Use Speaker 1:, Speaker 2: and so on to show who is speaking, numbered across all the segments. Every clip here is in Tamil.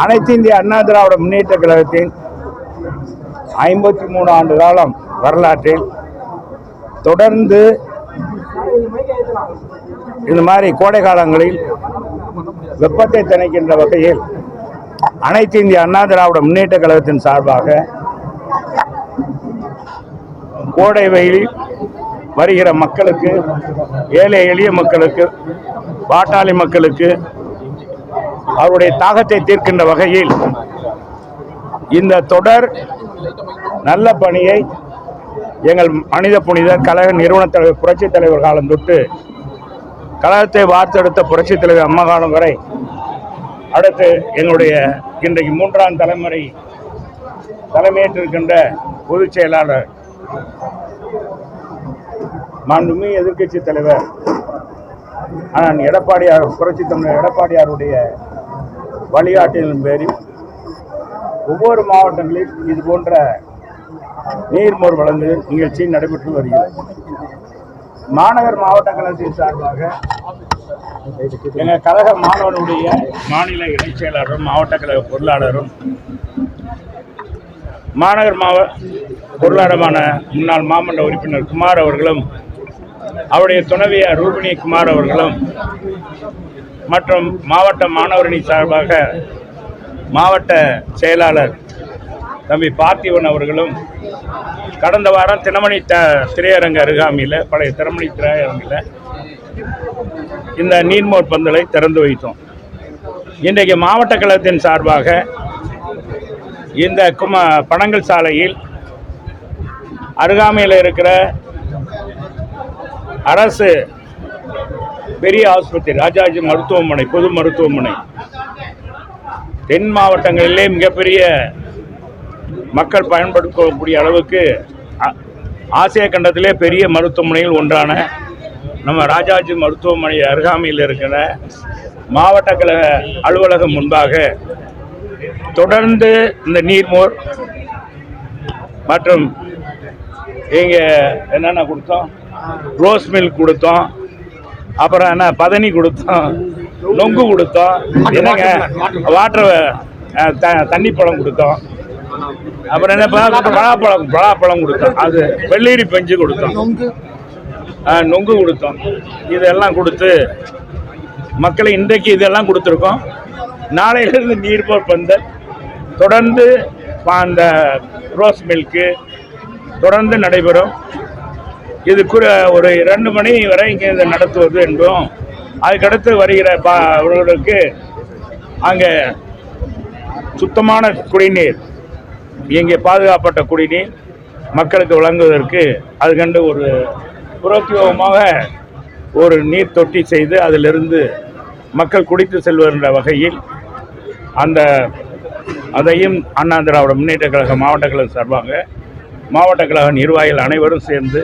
Speaker 1: அனைத்து இந்திய அண்ணா திராவிட முன்னேற்ற கழகத்தின் ஐம்பத்தி மூணு ஆண்டு காலம் வரலாற்றில் தொடர்ந்து இந்த மாதிரி கோடை காலங்களில் வெப்பத்தை தணிக்கின்ற வகையில் அனைத்து இந்திய அண்ணா திராவிட முன்னேற்ற கழகத்தின் சார்பாக கோடை வெயிலில் வருகிற மக்களுக்கு ஏழை எளிய மக்களுக்கு பாட்டாளி மக்களுக்கு அவருடைய தாகத்தை தீர்க்கின்ற வகையில் இந்த தொடர் நல்ல பணியை எங்கள் மனித புனிதர் கழக நிறுவனத் தலைவர் புரட்சித் தலைவர் காலம் தொட்டு கழகத்தை வார்த்தெடுத்த புரட்சித் தலைவர் அம்மா காலம் வரை அடுத்து எங்களுடைய இன்றைக்கு மூன்றாம் தலைமுறை தலைமையேற்றிருக்கின்ற பொதுச் செயலாளர் மாண்புமிகு எதிர்க்கட்சி தலைவர் ஆனால் எடப்பாடியார் புரட்சி தமிழர் எடப்பாடியாருடைய வழிகாட்டின் பேரில் ஒவ்வொரு மாவட்டங்களில் இது போன்ற நீர்மோர் வழங்கு நிகழ்ச்சி நடைபெற்று வருகிறது. மாநகர் மாவட்ட கழகத்தின் சார்பாக எங்கள் கழக மாணவனுடைய மாநில இணைச் செயலாளரும் மாவட்ட கழக பொருளாளரும் மாநகர் மாவ பொருளாளருமான முன்னாள் மாமன்ற உறுப்பினர் குமார் அவர்களும் அவருடைய துணைவியார் ரூபினி குமார் அவர்களும் மற்றும் மாவட்ட மாணவரணி சார்பாக மாவட்ட செயலாளர் தம்பி பார்த்திவன் அவர்களும் கடந்த வாரம் தினமணி த திரையரங்க அருகாமையில் பழைய திறமணி திரையரங்கில் இந்த நீர்மோர் பந்தலை திறந்து வைத்தோம். இன்றைக்கு மாவட்ட கழகத்தின் சார்பாக இந்த கும பனங்கல் சாலையில் அருகாமையில் இருக்கிற அரசு பெரிய ஆஸ்பத்திரி ராஜாஜி மருத்துவமனை பொது மருத்துவமனை. தென் மாவட்டங்களிலே மிகப்பெரிய மக்கள் பயன்படுத்தக்கூடிய அளவுக்கு ஆசிய கண்டத்திலே பெரிய மருத்துவமனையில் ஒன்றான நம்ம ராஜாஜி மருத்துவமனை அருகாமையில் இருக்கிற மாவட்ட கழக அலுவலகம் முன்பாக தொடர்ந்து இந்த நீர்மோர் மற்றும் இங்கே என்னென்ன கொடுத்தோம்? ரோஸ் மில்க் கொடுத்தோம். அப்புறம் என்ன பதனி கொடுத்தோம் நொங்கு கொடுத்தோம் என்னங்க வாட்டர் தண்ணி பழம் கொடுத்தோம். அப்புறம் என்ன பலாப்பழம் பலாப்பழம் கொடுத்தோம். அது வெள்ளீரி பஞ்சு கொடுத்தோம். நொங்கு. கொடுத்தோம். இதெல்லாம் கொடுத்து மக்களை இன்றைக்கு இதெல்லாம் கொடுத்துருக்கோம். நாளையிலிருந்து நீர்போர் பந்தல். தொடர்ந்து அந்த ரோஸ் மில்க்கு தொடர்ந்து நடைபெறும். இது குற ஒரு ரெண்டு மணி வரை இங்கே இதை நடத்துவது என்றும் அதுக்கடுத்து வருகிற பா அவர்களுக்கு அங்கே சுத்தமான குடிநீர் இங்கே பாதுகாப்பட்ட குடிநீர் மக்களுக்கு வழங்குவதற்கு அது கண்டு ஒரு புரோக்கியோகமாக ஒரு நீர் தொட்டி செய்து அதிலிருந்து மக்கள் குடித்து செல்வன்ற வகையில் அந்த அதையும் அண்ணா திராவிட முன்னேற்ற கழக மாவட்ட கழகம் சார்பாக மாவட்ட கழக நிர்வாகிகள் அனைவரும் சேர்ந்து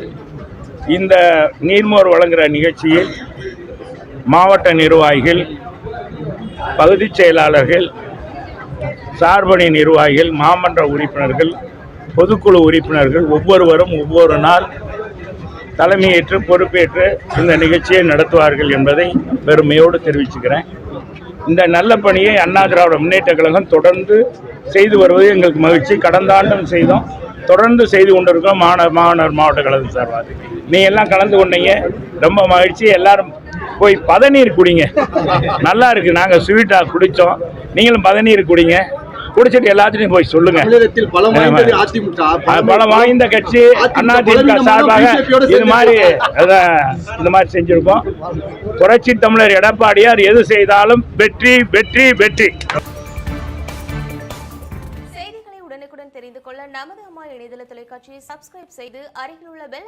Speaker 1: இந்த நீர்மோர் வழங்குகிற நிகழ்ச்சியில் மாவட்ட நிர்வாகிகள் பகுதிச் செயலாளர்கள் சார்பணி நிர்வாகிகள் மாமன்ற உறுப்பினர்கள் பொதுக்குழு உறுப்பினர்கள் ஒவ்வொருவரும் ஒவ்வொரு நாள் தலைமையேற்று பொறுப்பேற்று இந்த நிகழ்ச்சியை நடத்துவார்கள் என்பதை பெருமையோடு தெரிவிச்சுக்கிறேன். இந்த நல்ல பணியை அண்ணா திராவிட முன்னேற்ற கழகம் தொடர்ந்து செய்து வருவது எங்களுக்கு மகிழ்ச்சி. கடந்த ஆண்டும் செய்தோம். தொடர்ந்து செய்து கொண்டிருக்கோம் மாணவர் மாணவர் மாவட்ட கழகம் சார்பாக. நீ எல்லாம் கலந்து கொண்டீங்க. ரொம்ப மகிழ்ச்சி. எல்லாரும் போய் பதநீர் குடிங்க. நல்லா இருக்கு. நாங்கள் ஸ்வீட்டாக குடித்தோம் நீங்களும் பதநீர் குடிங்க. குடிச்சிட்டு எல்லாத்தையும் போய் சொல்லுங்க. பலம் வாய்ந்த கட்சி அதிமுக சார்பாக இது மாதிரி அதான் இந்த மாதிரி செஞ்சிருக்கோம். புரட்சி தமிழர் எடப்பாடியார் எது செய்தாலும் வெற்றி வெற்றி வெற்றி.
Speaker 2: செய்திகளை உடனுக்குடன் தெரிந்து கொள்ள நமது அம்மா இணையதள தொலைக்காட்சியை சப்ஸ்கிரைப் செய்து அருகில் உள்ள பெல்